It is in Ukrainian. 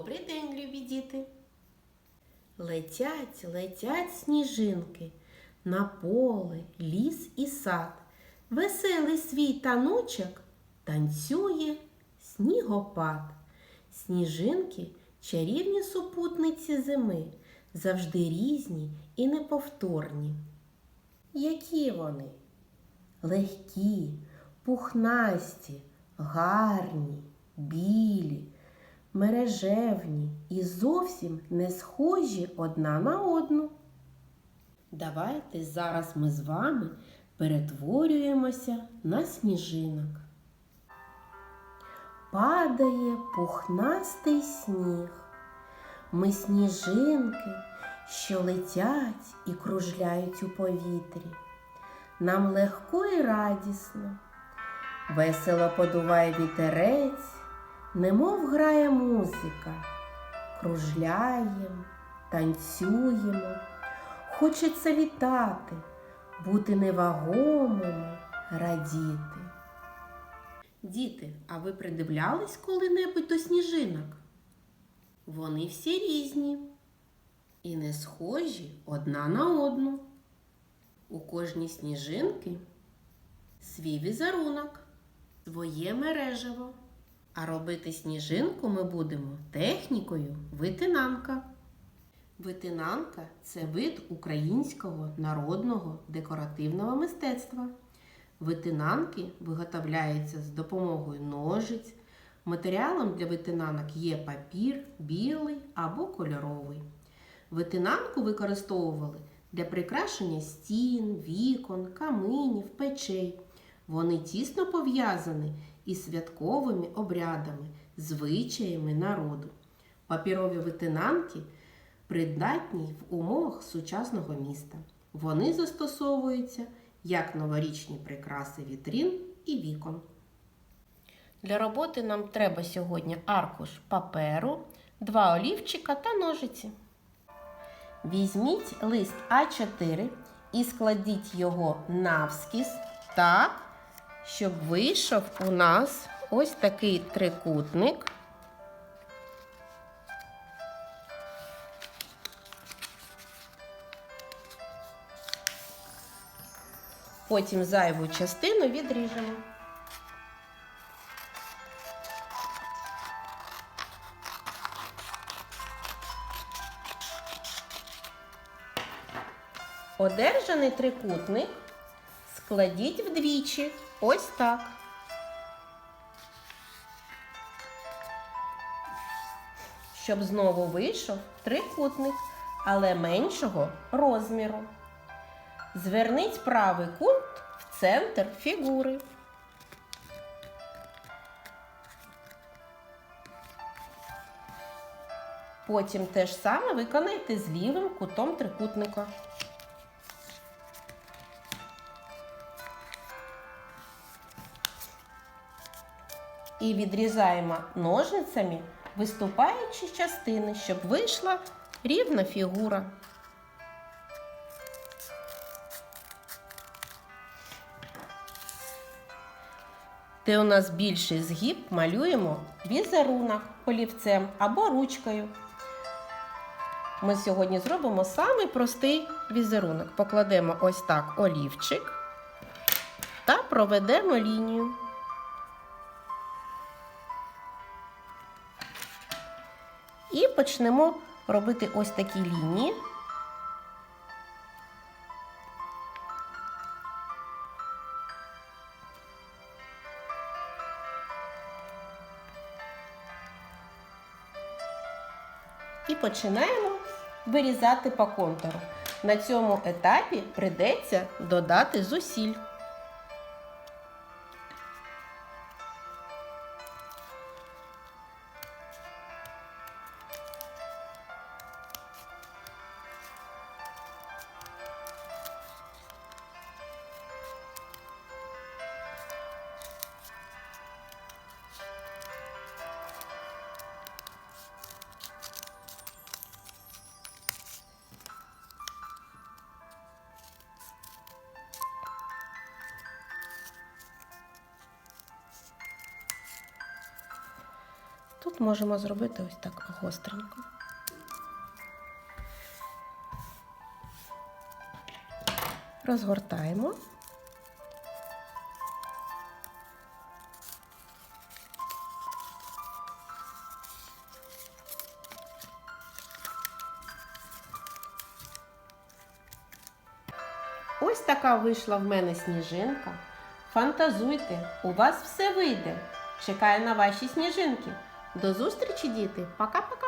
Добрий день, любі діти. Летять, летять сніжинки на поле, ліс і сад. Веселий свій таночок танцює снігопад. Сніжинки чарівні супутниці зими, завжди різні і неповторні. Які вони? Легкі, пухнасті, гарні, білі, мережевні і зовсім не схожі одна на одну. Давайте зараз ми з вами перетворюємося на сніжинок. Падає пухнастий сніг. Ми сніжинки, що летять і кружляють у повітрі. Нам легко і радісно. Весело подуває вітерець, немов грає музика. Кружляєм, танцюємо, хочеться літати, бути невагомими, радіти. Діти, а ви придивлялись коли-небудь до сніжинок? Вони всі різні і не схожі одна на одну. У кожній сніжинки свій візерунок, своє мережево. А робити сніжинку ми будемо технікою витинанка. Витинанка це вид українського народного декоративного мистецтва. Витинанки виготовляються з допомогою ножиць. Матеріалом для витинанок є папір, білий або кольоровий. Витинанку використовували для прикрашення стін, вікон, каминів, печей. Вони тісно пов'язані із святковими обрядами, звичаями народу. Папірові витинанки придатні в умовах сучасного міста. Вони застосовуються як новорічні прикраси вітрін і вікон. Для роботи нам треба сьогодні аркуш паперу, два олівчика та ножиці. Візьміть лист А4 і складіть його навскіз так, щоб вийшов у нас ось такий трикутник. Потім зайву частину відріжемо. Одержаний трикутник складіть вдвічі. Ось так. Щоб знову вийшов трикутник, але меншого розміру. Зверніть правий кут в центр фігури. Потім те ж саме виконайте з лівим кутом трикутника. І відрізаємо ножницями виступаючі частини, щоб вийшла рівна фігура. Де у нас більший згиб, малюємо візерунок олівцем або ручкою. Ми сьогодні зробимо самий простий візерунок. Покладемо ось так олівчик та проведемо лінію. І почнемо робити ось такі лінії. І починаємо вирізати по контуру. На цьому етапі прийдеться додати зусиль. Тут можемо зробити ось так гостренько. Розгортаємо. Ось така вийшла в мене сніжинка. Фантазуйте, у вас все вийде. Чекаю на ваші сніжинки. До зустрічі, діти! Пока-пока!